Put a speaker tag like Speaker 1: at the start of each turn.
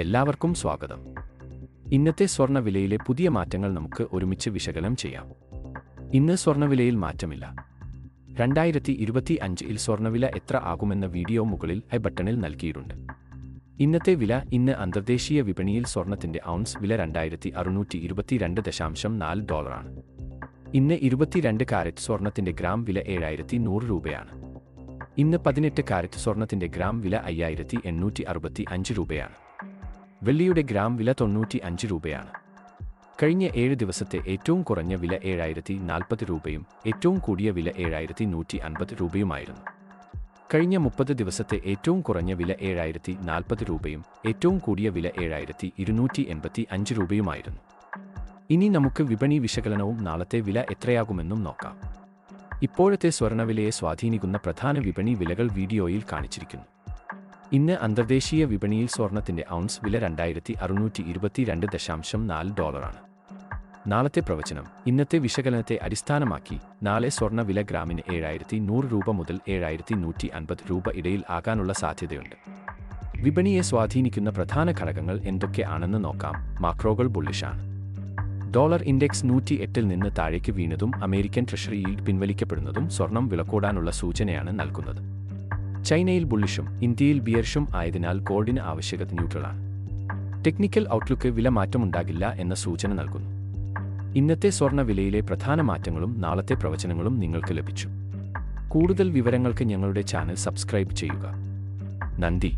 Speaker 1: എല്ലാവർക്കും സ്വാഗതം. ഇന്നത്തെ സ്വർണവിലയിലെ പുതിയ മാറ്റങ്ങൾ നമുക്ക് ഒരുമിച്ച് വിശകലനം ചെയ്യാം. ഇന്ന് സ്വർണവിലയിൽ മാറ്റമില്ല. രണ്ടായിരത്തി ഇരുപത്തി അഞ്ചിൽ സ്വർണവില എത്ര ആകുമെന്ന വീഡിയോ മുകളിൽ ഹൈ ബട്ടണിൽ നൽകിയിട്ടുണ്ട്. ഇന്നത്തെ വില ഇന്ന് അന്തർദേശീയ വിപണിയിൽ സ്വർണത്തിന്റെ ഔൺസ് വില രണ്ടായിരത്തി അറുന്നൂറ്റി ഇരുപത്തിരണ്ട് ദശാംശം നാല് ഡോളറാണ്. ഇന്ന് ഇരുപത്തിരണ്ട് കാരറ്റ് സ്വർണത്തിന്റെ ഗ്രാം വില ഏഴായിരത്തി നൂറ് രൂപയാണ്. ഇന്ന് പതിനെട്ട് കാരറ്റ് സ്വർണത്തിന്റെ ഗ്രാം വില അയ്യായിരത്തി എണ്ണൂറ്റി അറുപത്തി അഞ്ച് രൂപയാണ്. വെള്ളിയുടെ ഗ്രാം വില തൊണ്ണൂറ്റി അഞ്ച് രൂപയാണ്. കഴിഞ്ഞ ഏഴ് ദിവസത്തെ ഏറ്റവും കുറഞ്ഞ വില ഏഴായിരത്തി നാൽപ്പത് രൂപയും ഏറ്റവും കൂടിയ വില ഏഴായിരത്തി നൂറ്റി അൻപത് രൂപയുമായിരുന്നു. കഴിഞ്ഞ മുപ്പത് ദിവസത്തെ ഏറ്റവും കുറഞ്ഞ വില ഏഴായിരത്തി നാൽപ്പത് രൂപയും ഏറ്റവും കൂടിയ വില ഏഴായിരത്തി ഇരുന്നൂറ്റി എൺപത്തി അഞ്ച് രൂപയുമായിരുന്നു. ഇനി നമുക്ക് വിപണി വിശകലനവും നാളത്തെ വില എത്രയാകുമെന്നും നോക്കാം. ഇപ്പോഴത്തെ സ്വർണവിലയെ സ്വാധീനിക്കുന്ന പ്രധാന വിപണി വിലകൾ വീഡിയോയിൽ കാണിച്ചിരിക്കുന്നു. ഇന്ന് അന്തർദേശീയ വിപണിയിൽ സ്വർണത്തിന്റെ ഔൺസ് വില രണ്ടായിരത്തി അറുന്നൂറ്റി ഇരുപത്തിരണ്ട് ദശാംശം നാല് ഡോളറാണ്. നാളത്തെ പ്രവചനം. ഇന്നത്തെ വിശകലനത്തെ അടിസ്ഥാനമാക്കി നാളെ സ്വർണ വില ഗ്രാമിന് ഏഴായിരത്തി നൂറ് രൂപ മുതൽ ഏഴായിരത്തി നൂറ്റി അൻപത് രൂപ ഇടയിൽ ആകാനുള്ള സാധ്യതയുണ്ട്. വിപണിയെ സ്വാധീനിക്കുന്ന പ്രധാന ഘടകങ്ങൾ എന്തൊക്കെയാണെന്ന് നോക്കാം. മാക്രോകൾ ബുള്ളിഷാണ്. ഡോളർ ഇൻഡെക്സ് നൂറ്റി എട്ടിൽ നിന്ന് താഴേക്ക് വീണതും അമേരിക്കൻ ട്രഷറി പിൻവലിക്കപ്പെടുന്നതും സ്വർണം വിലക്കൂടാനുള്ള സൂചനയാണ് നൽകുന്നത്. ചൈനയിൽ ബുള്ളിഷും ഇന്ത്യയിൽ ബിയർഷും ആയതിനാൽ ഗോൾഡിന് ആവശ്യകത ന്യൂട്രലാണ് ടെക്നിക്കൽ ഔട്ട്ലുക്ക് വില മാറ്റമുണ്ടാകില്ല എന്ന സൂചന നൽകുന്നു. ഇന്നത്തെ സ്വർണ വിലയിലെ പ്രധാന മാറ്റങ്ങളും നാളത്തെ പ്രവചനങ്ങളും നിങ്ങൾക്ക് ലഭിച്ചു. കൂടുതൽ വിവരങ്ങൾക്ക് ഞങ്ങളുടെ ചാനൽ സബ്സ്ക്രൈബ് ചെയ്യുക. നന്ദി.